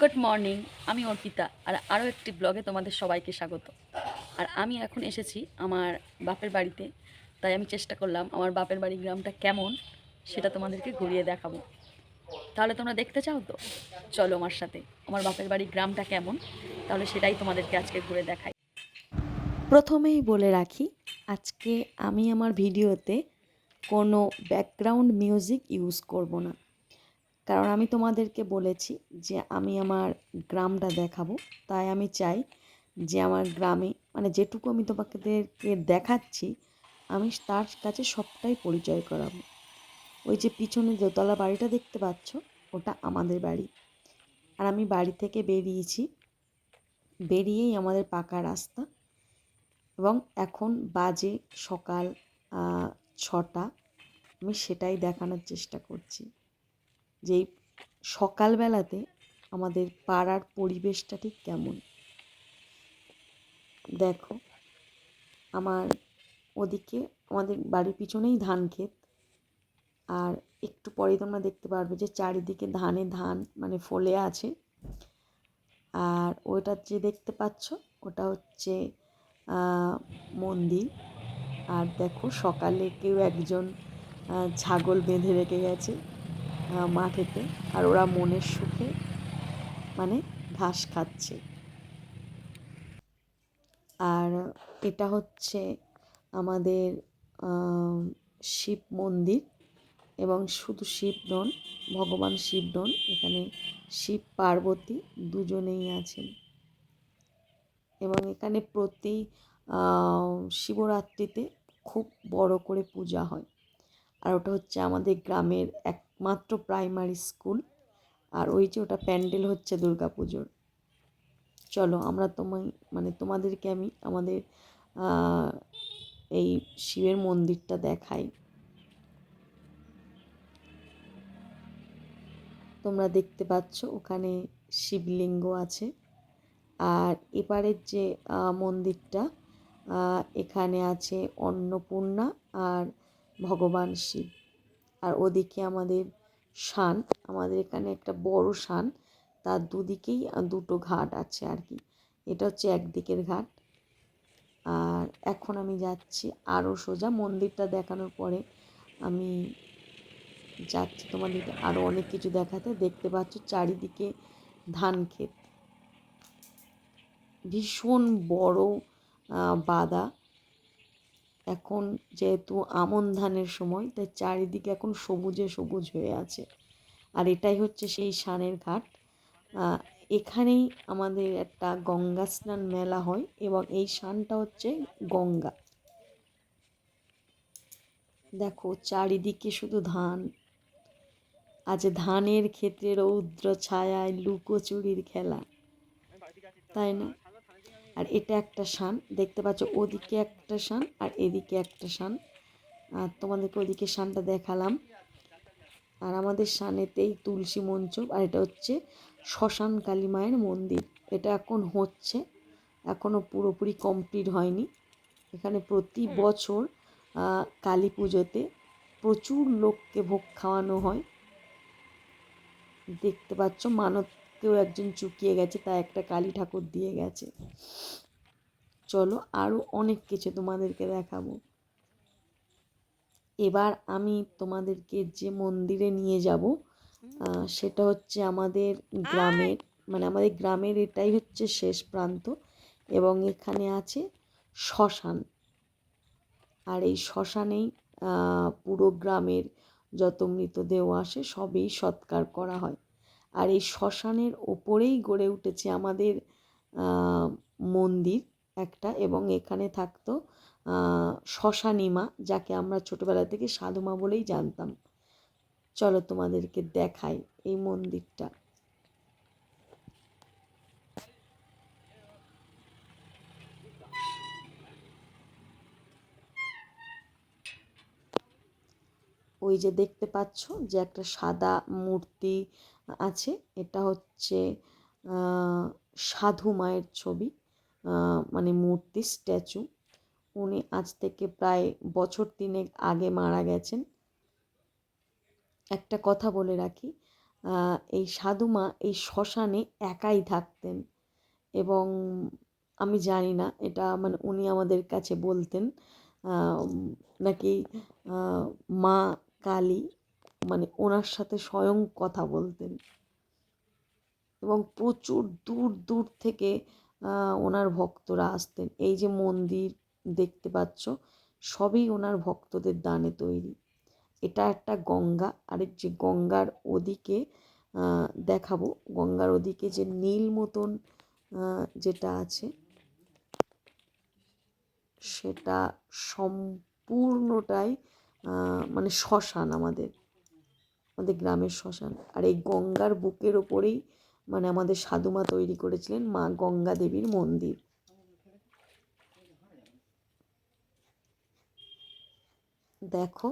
Good morning আমি অর্পিতা, আর আরও একটি ব্লগে তোমাদের সবাইকে স্বাগত। আর আমি এখন এসেছি আমার বাপের বাড়িতে, তাই আমি চেষ্টা করলাম আমার বাপের বাড়ি গ্রামটা কেমন সেটা তোমাদেরকে ঘুরিয়ে দেখাবো। তাহলে তোমরা দেখতে চাও তো? চলো আমার সাথে, আমার বাপের বাড়ি গ্রামটা কেমন? তাহলে সেটাই তোমাদেরকে আজকে ঘুরে দেখাই। প্রথমেই বলে রাখি, আজকে আমি আমার ভিডিওতে কোনো ব্যাকগ্রাউন্ড মিউজিক ইউজ করব না। কারণ আমি তোমাদেরকে বলেছি যে আমি আমার গ্রামটা দেখাবো। তাই আমি চাই যে আমার গ্রামে মানে যেটুকু আমি তোমাদেরকে দেখাচ্ছি, আমি তার কাছে সবটাই পরিচয় করাবো। ওই যে পিছনে দোতলা বাড়িটা দেখতে পাচ্ছ, ওটা আমাদের বাড়ি। আর আমি বাড়ি থেকে বেরিয়েছি। বেরিয়েই আমাদের পাকা রাস্তা। এবং এখন বাজে সকাল ছটা। আমি সেটাই দেখানোর চেষ্টা করছি। যে সকালবেলাতে আমাদের পাড়ার পরিবেশটা ঠিক কেমন? দেখো, আমার ওদিকে আমাদের বাড়ির পিছনেই ধান ক্ষেত। আর একটু পরেই তোমরা দেখতে পারবে যে চারিদিকে ধানে ধান মানে ফলে আছে। আর ওটা যে দেখতে পাচ্ছ, ওটা হচ্ছে মন্দির। আর দেখো সকালে কেউ একজন ছাগল বেঁধে রেখে গেছে। মাঠেতে আর ওরা মনের সুখে মানে ঘাস খাচ্ছে। আর এটা হচ্ছে আমাদের শিব মন্দির এবং শুধু শিব নন, ভগবান শিব নন, এখানে শিব, পার্বতী দুজনেই আছেন। এবং এখানে প্রতি শিবরাত্রিতে খুব বড় করে পূজা হয়। আর ওটা হচ্ছে আমাদের গ্রামের একমাত্র প্রাইমারি স্কুল আর ওই যে ওটা প্যান্ডেল হচ্ছে দুর্গা পুজোর। চলো আমরা তোমায় মানে তোমাদেরকে আমি আমাদের এই শিবের মন্দিরটা দেখাই। তোমরা দেখতে পাচ্ছ ওখানে শিবলিঙ্গ আছে। আর এপারের যে মন্দিরটা এখানে আছে অন্নপূর্ণা আর ভগবান শিব। আর ওদিকে আমাদের শান, আমাদের এখানে একটা বড় শান, তার দুদিকেই দুটো ঘাট আছে আর কি। এটা হচ্ছে একদিকের ঘাট। আর এখন আমি যাচ্ছি আরও সোজা। মন্দিরটা দেখানোর পরে আমি যাচ্ছি তোমাদেরকে আরও অনেক কিছু দেখাতে। দেখতে পাচ্ছ চারিদিকে ধান ক্ষেত। ভীষণ বড় বাদা। এখন যেহেতু আমন ধানের সময়, তাই চারিদিকে এখন সবুজে সবুজ হয়ে আছে। আর এটাই হচ্ছে সেই সানের ঘাট। এখানেই আমাদের একটা গঙ্গা স্নান মেলা হয় এবং এই সানটা হচ্ছে গঙ্গা। দেখো, চারিদিকে শুধু ধান। আজ ধানের ক্ষেত্রে রৌদ্র ছায়ায় লুকোচুরির খেলা, তাই না? আর এটা একটা শান। দেখতে পাচ্ছ ওদিকে একটা শান আর এদিকে একটা শান। আর তোমাদেরকে ওদিকে শানটা দেখালাম। আর আমাদের শানেতেই তুলসী মঞ্চ আর এটা হচ্ছে শ্মশান কালী মায়ের মন্দির। এটা এখন হচ্ছে এখনও পুরোপুরি কমপ্লিট হয়নি। এখানে প্রতি বছর কালী পুজোতে প্রচুর লোককে ভোগ খাওয়ানো হয়। দেখতে পাচ্ছ মানত কেউ একজন চুকিয়ে গেছে, তা একটা কালী ঠাকুর দিয়ে গেছে। চলো আরও অনেক কিছু তোমাদেরকে দেখাবো। এবার আমি তোমাদেরকে যে মন্দিরে নিয়ে যাব সেটা হচ্ছে আমাদের গ্রামের মানে আমাদের গ্রামের এটাই হচ্ছে শেষ প্রান্ত এবং এখানে আছে শ্মশান। আর এই শ্মশানেই পুরো গ্রামের যত মৃতদেহ আসে, সবই সৎকার করা হয়। আর এই শ্মশানের ওপরেই গড়ে উঠেছে আমাদের মন্দির একটা এবং এখানে থাকতো আহ, শ্মশানী মা যাকে আমরা ছোটোবেলা থেকে সাধুমা বলেই জানতাম। চলো তোমাদেরকে দেখাই এই মন্দিরটা। ওই যে দেখতে পাচ্ছ যে একটা সাদা মূর্তি আছে। এটা হচ্ছে সাধু মায়ের ছবি। মানে মূর্তি, স্ট্যাচু। উনি আজ থেকে প্রায় বছর তিনেক আগে মারা গেছেন। একটা কথা বলে রাখি এই সাধু মা এই শ্মশানে একাই থাকতেন এবং আমি জানি না, এটা মানে উনি আমাদের কাছে বলতেন নাকি মা কালী মানে ওনার সাথে স্বয়ং কথা বলতেন। এবং প্রচুর দূর দূর থেকে ওনার ভক্তরা আসতেন। এই যে মন্দির দেখতে পাচ্ছ, সবই ওনার ভক্তদের দানে তৈরি। এটা একটা গঙ্গা। আরেক যে গঙ্গার ওদিকে দেখাবো। গঙ্গার ওদিকে যে নীল মতন যেটা আছে, সেটা সম্পূর্ণটাই মানে শ্মশান আমাদের। আমাদের গ্রামের শ্মশান। আর এই গঙ্গার বুকের ওপরেই মানে আমাদের সাধুমা তৈরি করেছিলেন মা গঙ্গা দেবীর মন্দির। দেখো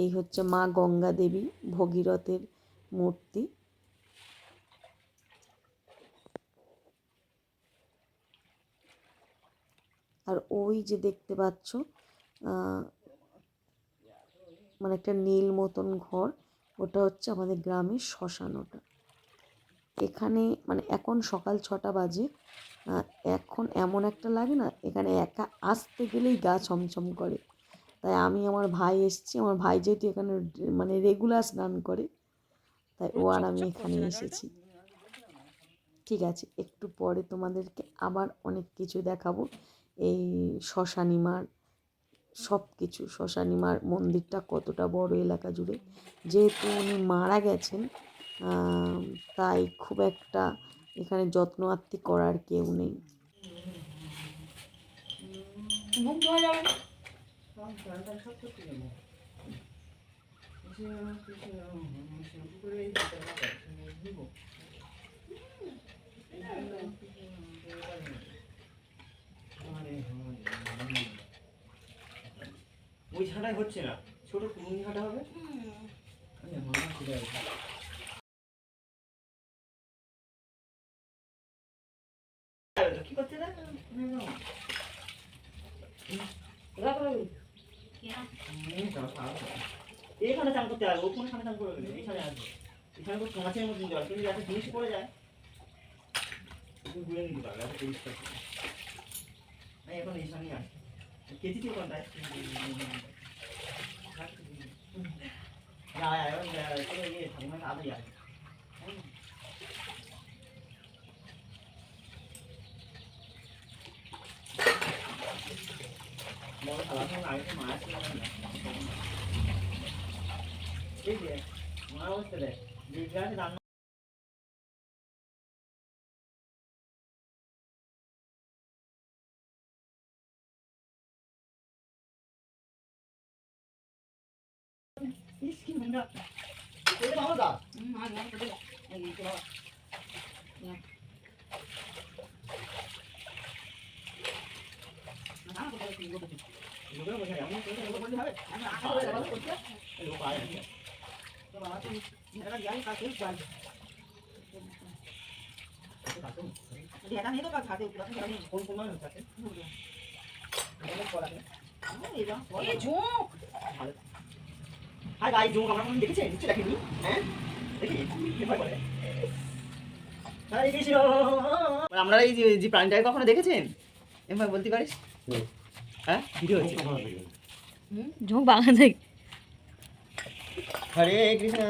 এই হচ্ছে মা গঙ্গা দেবী ভগীরথের মূর্তি। আর ওই যে দেখতে পাচ্ছ মানে একটা নীল মতন ঘর। ওটা হচ্ছে আমাদের গ্রামের শ্মশান ওটা। এখানে মানে এখন সকাল ছটা বাজে এখন এমন একটা লাগে না এখানে একা আসতে গেলেই গা ছমছম করে। তাই আমি আমার ভাই এসছি আমার ভাই যেহেতু এখানে মানে রেগুলার স্নান করে তাই ও আর আমি এখানে এসেছি। ঠিক আছে একটু পরে তোমাদেরকে আবার অনেক কিছু দেখাবো। এই শ্মশানিমার সব কিছু শ্মশানিমার মন্দিরটা কতটা বড় এলাকা জুড়ে। যেহেতু উনি মারা গেছেন তাই খুব একটা এখানে যত্ন আত্তি করার কেউ নেই। ছাটাই হচ্ছে না। ছোট কুমুনি ছাটা হবে সেটা আছে। কি। করছে রে? এই তো, সারা সারা। এইখানে চান করতে আসবে। ওখানে সামনে চান করবে এইখানে আসবে। এখানে তো কাঁচের মতন জল। কিন্তু একটা জিনিস পড়ে যায়। তুমি ঘুরে নিতে পারবে এত পরিষ্কার এখন এইখানেই আসি किती ते कोणता आहे थांबून आलो या mỗi thằng nó lại cái mãi cái gì mà nó cái gì đi cái cái नहीं तो खाते कौन कौन खाते ये झोंक। আর আমরা দেখেছেন? দেখেনি। হ্যাঁ? দেখি ভয় করে আমরা এই যে প্রাণীটাকে কখনো দেখেছেন? বলতে পারিস? হ্যাঁ? ভিডিও বাংলা হরে কৃষ্ণ।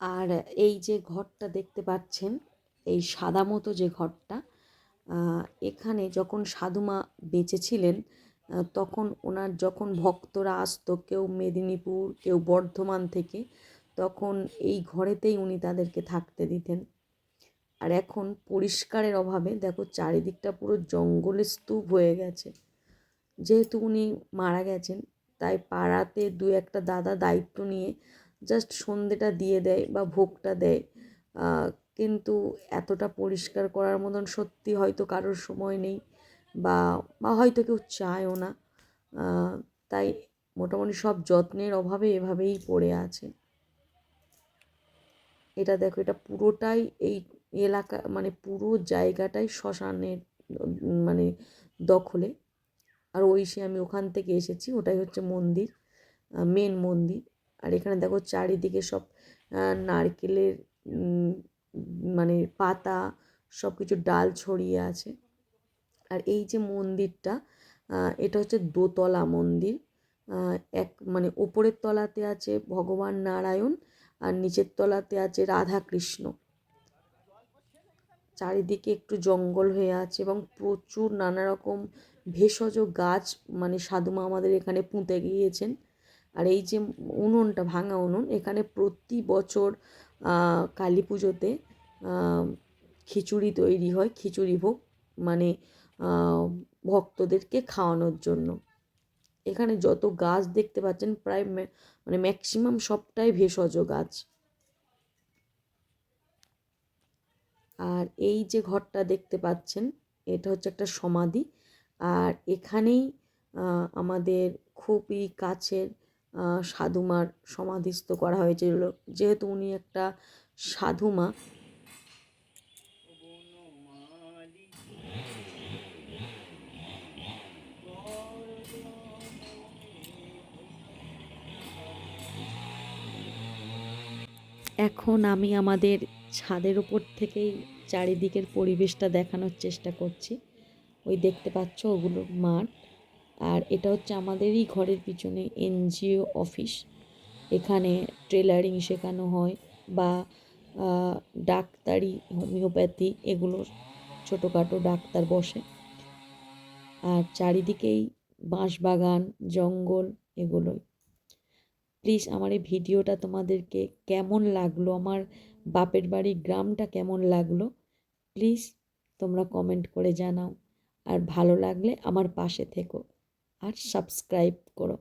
আর এই যে ঘরটা দেখতে পাচ্ছেন এই সাদা মতো যে ঘরটা এখানে যখন সাধুমা বেঁচে ছিলেন তখন ওনার যখন ভক্তরা আসতো, কেউ মেদিনীপুর, কেউ বর্ধমান থেকে, তখন এই ঘরেতেই উনি তাদেরকে থাকতে দিতেন। আর এখন পরিষ্কারের অভাবে, দেখো চারিদিকটা পুরো জঙ্গলের স্তূপ হয়ে গেছে। যেহেতু উনি মারা গেছেন, তাই পাড়াতে দু একটা দাদা দায়িত্ব নিয়ে জাস্ট সন্ধেটা দিয়ে দেয় বা ভোগটা দেয়। কিন্তু এতটা পরিষ্কার করার মতন সত্যি হয়তো কারোর সময় নেই। বা বা হয়তো কেউ চায়ও না। তাই মোটামুটি সব যত্নের অভাবে এভাবেই পড়ে আছে। এটা দেখো, এটা পুরোটাই এই এলাকা মানে পুরো জায়গাটাই শ্মশানের মানে দখলে। আর ওই সে আমি ওখান থেকে এসেছি, ওটাই হচ্ছে মন্দির মেন মন্দির। আর এখানে দেখো চারিদিকে সব নারকেলের মানে পাতা সব কিছু ডাল ছড়িয়ে আছে। আর এই যে মন্দিরটা এটা হচ্ছে দোতলা মন্দির। এক মানে ওপরের তলাতে আছে ভগবান নারায়ণ আর নিচের তলাতে আছে রাধা কৃষ্ণ চারিদিকে একটু জঙ্গল হয়ে আছে এবং প্রচুর নানা রকম ভেষজ গাছ মানে সাধুমা আমাদের এখানে পুঁতে গিয়েছেন। আর এই যে উনুনটা, ভাঙা উনুন, এখানে প্রতি বছর কালী পুজোতে খিচুড়ি তৈরি হয়, খিচুড়ি ভোগ মানে ভক্তদেরকে খাওয়ানোর জন্য। এখানে যত গাছ দেখতে পাচ্ছেন, প্রায় মানে ম্যাক্সিমাম সবটাই ভেষজ গাছ। আর এই যে ঘরটা দেখতে পাচ্ছেন, এটা হচ্ছে একটা সমাধি। আর এখানেই আমাদের খুবই কাছের সাধুমার সমাধিস্থ করা হয়েছিল। যেহেতু উনি একটা সাধুমা এখন আমি আমাদের ছাদের ওপর থেকেই চারিদিকের পরিবেশটা দেখানোর চেষ্টা করছি। ওই দেখতে পাচ্ছ ওগুলো মাঠ। আর এটা হচ্ছে আমাদেরই ঘরের পিছনে এনজিও অফিস। এখানে টেলারিং শেখানো হয় বা ডাক্তারি, হোমিওপ্যাথি এগুলো ছোটোখাটো ডাক্তার বসে। আর চারিদিকেই বাঁশবাগান, জঙ্গল এগুলোই। প্লিজ আমার এই ভিডিওটা তোমাদেরকে কেমন লাগল? আমার বাপের বাড়ির গ্রামটা কেমন লাগল? প্লিজ তোমরা কমেন্ট করে জানাও। আর ভালো লাগলে আমার পাশে থেকো। আর সাবস্ক্রাইব করো।